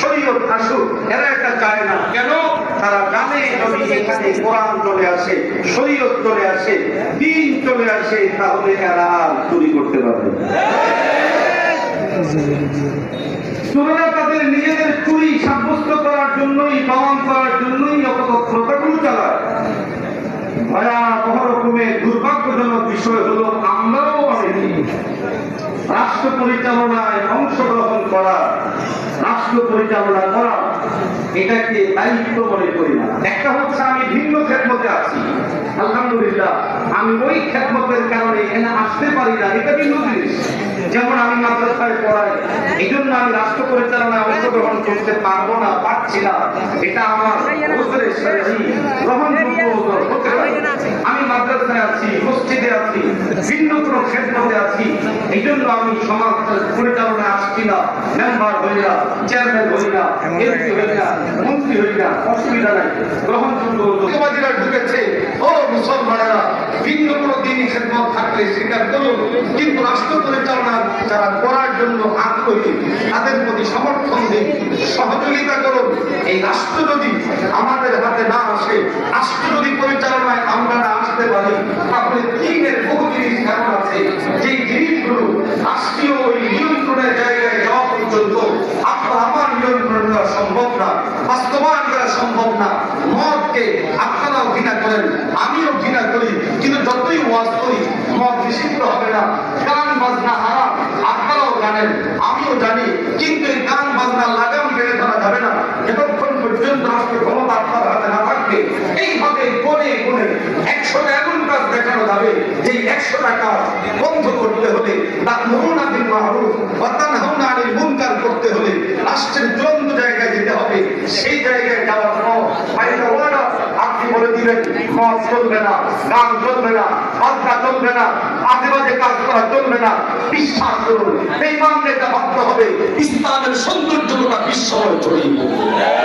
শরীয়ত আসুক, এরা এটা চায় না কেন? তারা জানে যদি এখানে কোরআন চলে আসে, শরীয়ত চলে আসে, দিন চলে আসে, তাহলে এরা আর চুরি করতে পারবে চোরেরা তাদের নিজেদের চুরি সাব্যস্ত করার জন্যই প্রমাণ করার জন্যই অপতৎপরতাগুলো চালায়। ভয়াবহ রকমের দুর্ভাগ্যজনক বিষয় হলো, আমরাও অনেকে। রাষ্ট্র পরিচালনায় অংশগ্রহণ করা, রাষ্ট্র পরিচালনা করা, এটাকে দায়িত্ব মনে করি না। একটা হচ্ছে আমি ভিন্ন খেদমতে আছি। আলহামদুলিল্লাহ, আমি ওই খেদমতের কারণে এখানে আসতে পারি না, এটা ভিন্ন জিনিস। যেমন আমি মাদ্রাসায় পড়াই এই জন্য আমি রাষ্ট্র পরিচালনায় অংশগ্রহণ করতে পারব না, পারছি না। এটা আমার গ্রহণযোগ্য হতে পারে। আমি মাদ্রাসায় আছি মসজিদে আছি ভিন্ন কোনো ক্ষেত্রে আছি এই জন্য আমি সমাজ পরিচালনায় আসছি না মেম্বার হই না চেয়ারম্যান হই না এমপি হই না, মন্ত্রী হই না, অসুবিধা নাই, গ্রহণযোগ্য ঢুকেছে, ও মুসলমানেরা ভিন্ন কোনো দিনই খেদমত থাকলে স্বীকার করুন, কিন্তু রাষ্ট্র পরিচালনা যারা করার জন্য আগ্রহী, তাদের প্রতি সমর্থন দিন, সহযোগিতা করুন। এই রাষ্ট্র যদি আমাদের হাতে না আসে, রাষ্ট্র যদি পরিচালনায় আমরা না আসতে পারি তাহলে চীনের বহু জিনিস এমন আছে যেই জিনিসগুলো রাষ্ট্রীয় ওই নিয়ন্ত্রণের জায়গায় যাওয়া পর্যন্ত আপনার আমার নিয়ন্ত্রণ করা সম্ভব না বাস্তবায়ন করা সম্ভব না। মদকে আপনারাও ঘৃণা করেন, আমিও ঘৃণা করি, কিন্তু যতই ওয়াজ করি, মদ নিষিদ্ধ হবে না। গান বাজনা হারাম, আপনারাও জানেন, আমিও জানি, কিন্তু এই গান বাজনা লাগাম বেড়ে ধরা যাবে না। যতক্ষণ পর্যন্ত রাষ্ট্র ক্ষমতা আপনার হাতে না থাকবে, এইভাবে কোনে কোনে একশোটা এমন কাজ দেখানো যাবে যে একশো টাকা দিলেন মদ চলবে না, গান চলবে না, বাজনা চলবে না আশেপাশে কাজ করা চলবে না বিশ্বাস করুন এই মানুষ হবে, ইসলামের বিশ্বময় ছড়িয়ে পড়বে।